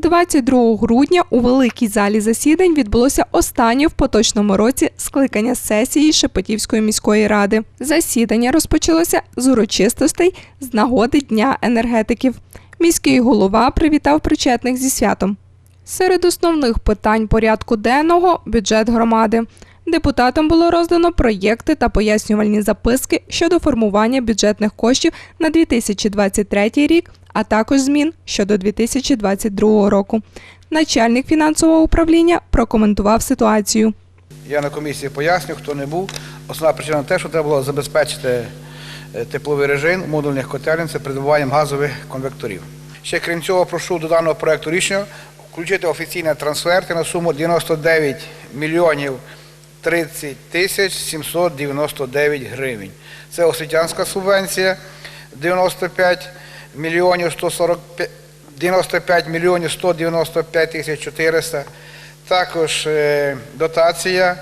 22 грудня у великій залі засідань відбулося останнє в поточному році скликання сесії Шепетівської міської ради. Засідання розпочалося з урочистостей з нагоди Дня енергетиків. Міський голова привітав причетних зі святом. Серед основних питань порядку денного бюджет громади. Депутатам було роздано проєкти та пояснювальні записки щодо формування бюджетних коштів на 2023 рік, а також змін щодо 2022 року. Начальник фінансового управління прокоментував ситуацію. Я на комісії поясню, хто не був. Основна причина те, що треба було забезпечити е, тепловий режим модульних котелень це придбаванням газових конвекторів. Ще крім цього, прошу до даного проекту рішення включити офіційні трансферти на суму 99 мільйонів 30 тисяч 799 гривень. Це освітянська субвенція 95 мільйонів 145 95 мільйонів 195 тисяч 400. Також е, дотація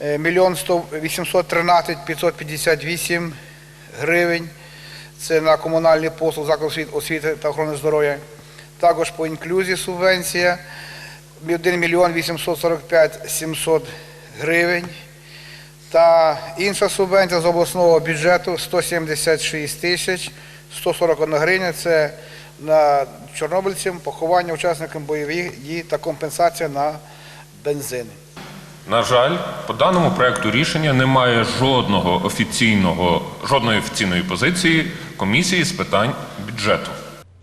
е, мільйон 100 813 558 гривень. Це на комунальні послуги закладу освіт- освіти та охорони здоров'я. Також по інклюзії субвенція 1 мільйон 845 700 гривень. Та інша субвенція з обласного бюджету 176 тисяч 141 гривня. Це на чорнобильцям, поховання учасникам бойових дій та компенсація на бензин. На жаль, по даному проекту рішення немає жодного офіційного, жодної офіційної позиції комісії з питань бюджету.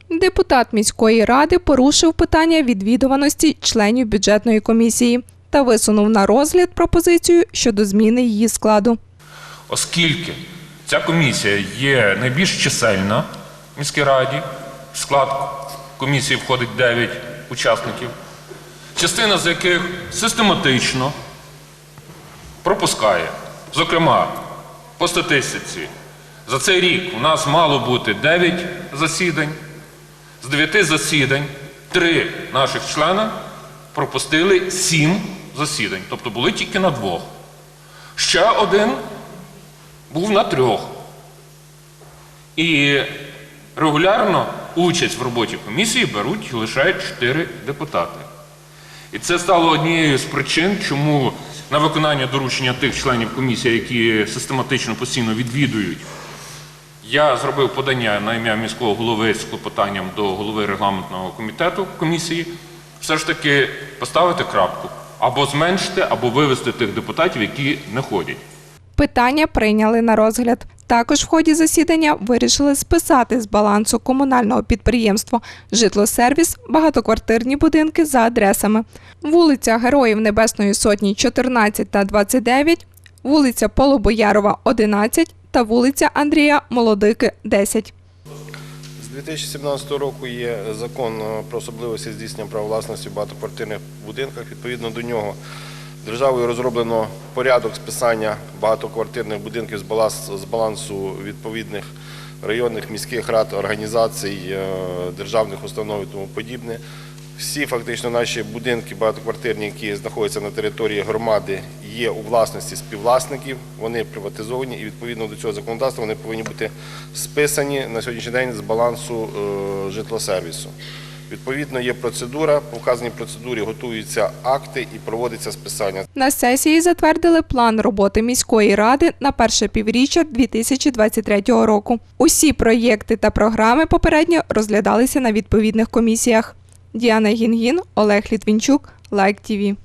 Депутат міської ради порушив питання відвідуваності членів бюджетної комісії та висунув на розгляд пропозицію щодо зміни її складу. Оскільки ця комісія є найбільш чисельна в міській раді, в склад комісії входить 9 учасників, частина з яких систематично пропускає. Зокрема, по статистиці, за цей рік у нас мало бути 9 засідань, з 9 засідань 3 наших члена пропустили 7 засідань, тобто були тільки на двох. Ще один був на трьох. І регулярно участь в роботі комісії беруть лише чотири депутати. І це стало однією з причин, чому на виконання доручення тих членів комісії, які систематично постійно відвідують, я зробив подання на ім'я міського голови з клопотанням до голови регламентного комітету комісії, все ж таки поставити крапку або зменшити, або вивести тих депутатів, які не ходять. Питання прийняли на розгляд. Також в ході засідання вирішили списати з балансу комунального підприємства Житлосервіс багатоквартирні будинки за адресами: вулиця Героїв Небесної Сотні 14 та 29, вулиця Полобоярова 11 та вулиця Андрія Молодики 10. З 2017 року є закон про особливості здійснення прав власності в багатоквартирних будинках. Відповідно до нього державою розроблено порядок списання багатоквартирних будинків з балас- з балансу відповідних районних міських рад, організацій, е, державних установ і тому подібне. Всі фактично наші будинки багатоквартирні, які знаходяться на території громади, є у власності співвласників, вони приватизовані і відповідно до цього законодавства вони повинні бути списані на сьогоднішній день з балансу е, житлосервісу. Відповідно, є процедура, по вказаній процедурі готуються акти і проводиться списання. На сесії затвердили план роботи міської ради на перше півріччя 2023 року. Усі проєкти та програми попередньо розглядалися на відповідних комісіях. Діана Гінгін, Олег Літвінчук, Лайк ТІВІ.